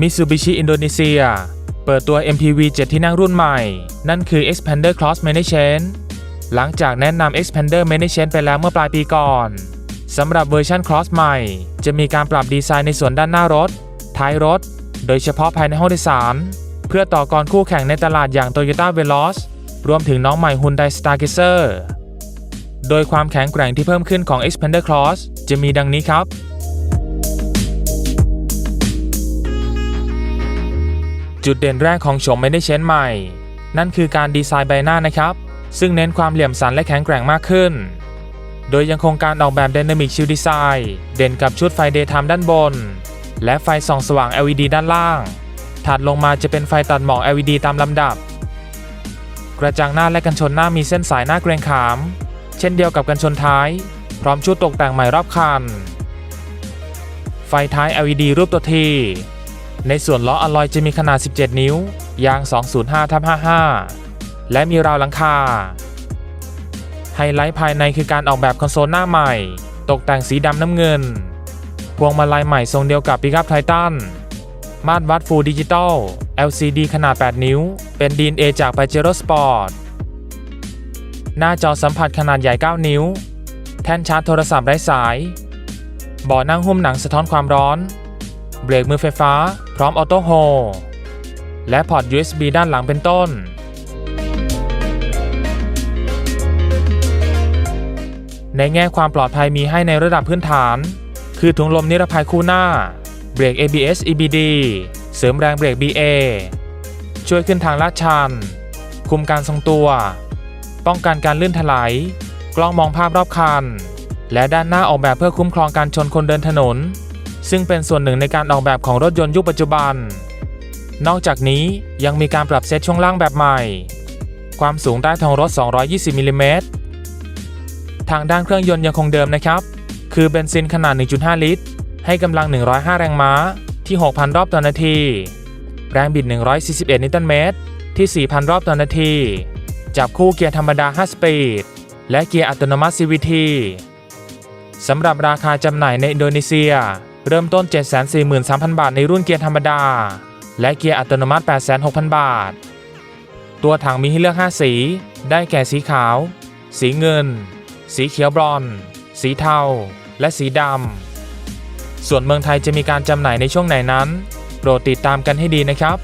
Mitsubishi อินโดนีเซียเปิดตัว MPV 7 ที่นั่งรุ่นใหม่ นั่นคือ Expander Cross Management หลังจากแนะนำ Expander Management ไปแล้วเมื่อปลายปีก่อนสำหรับเวอร์ชัน Cross ใหม่ จะมีการปรับดีไซน์ในส่วนด้านหน้ารถ ท้ายรถ โดยเฉพาะภายในห้องโดยสาร เพื่อต่อกรคู่แข่งในตลาดอย่าง Toyota Veloz รวมถึงน้องใหม่ Hyundai Stargazer โดยความแข็งแกร่งที่เพิ่มขึ้นของ Expander Cross จะมีดังนี้ครับ จุดเด่นแรกของโฉมไม่ได้เชนใหม่ นั่นคือการดีไซน์ใบหน้านะครับ ซึ่งเน้นความเหลี่ยมสันและแข็งแกร่งมากขึ้น โดยยังคงการออกแบบ Dynamic Shield Design เด่นกับชุดไฟ Daytime ด้านบน และไฟส่องสว่าง LED ด้านล่าง ถัดลงมาจะเป็นไฟตัดหมอก LED ตามลำดับ กระจังหน้าและกันชนหน้ามีเส้นสายหน้าเกรงขาม เช่นเดียวกับกันชนท้าย พร้อมชุดตกแต่งใหม่รอบคันไฟท้าย LED รูปตัวที ในส่วนล้ออะลอยจะมีขนาด 17 นิ้ว ยาง 205ทับ55 และมีราวหลังคา ไฮไลท์ภายในคือการออกแบบคอนโซลหน้าใหม่ ตกแต่งสีดำน้ำเงิน พวงมาลัยใหม่ทรงเดียวกับปิกั p ไททัน มาตรวัด Full Digital LCD ขนาด 8 นิ้ว เป็น DNA จาก Pajero Sport หน้าจอสัมผัสขนาดใหญ่ 9 นิ้ว แท่นชาร์จโทรศัพท์ไร้สาย เบาะนั่งหุ้มหนังสะท้อนความร้อน เบรกมือไฟฟ้า พร้อมออโต้โฮและพอร์ต USB ด้านหลังเป็นต้น ในแง่ความปลอดภัยมีให้ในระดับพื้นฐาน คือถุงลมนิรภัยคู่หน้า เบรก ABS EBD เสริมแรงเบรก BA ช่วยขึ้นทางลาดชัน คุมการทรงตัว ป้องกันการลื่นถลาย กล้องมองภาพรอบคัน และด้านหน้าออกแบบเพื่อคุ้มครองการชนคนเดินถนน ซึ่งเป็นส่วนหนึ่งในการออกแบบของรถยนต์ยุคปัจจุบัน นอกจากนี้ยังมีการปรับเซตช่วงล่างแบบใหม่ ความสูงใต้ท้องรถ 220มิลลิเมตรทางด้านเครื่องยนต์ยังคงเดิมนะครับ คือเบนซินขนาด 1.5 ลิตร ให้กำลัง 105 แรงม้าที่ 6,000 รอบต่อนาที แรงบิด 141 นิวตันเมตรที่ 4,000 รอบต่อนาที จับคู่เกียร์ธรรมดา 5 สปีด และเกียร์อัตโนมัติ CVT สำหรับราคาจำหน่ายในอินโดนีเซีย เริ่มต้น 743,000 บาทในรุ่นเกียร์ธรรมดา และเกียร์อัตโนมัติ 86,000 บาท ตัวถังมีให้เลือก 5 สี ได้แก่สีขาว สีเงิน สีเขียวบรอน สีเทา และสีดำ ส่วนเมืองไทยจะมีการจำหน่ายในช่วงไหนนั้น โปรดติดตามกันให้ดีนะครับ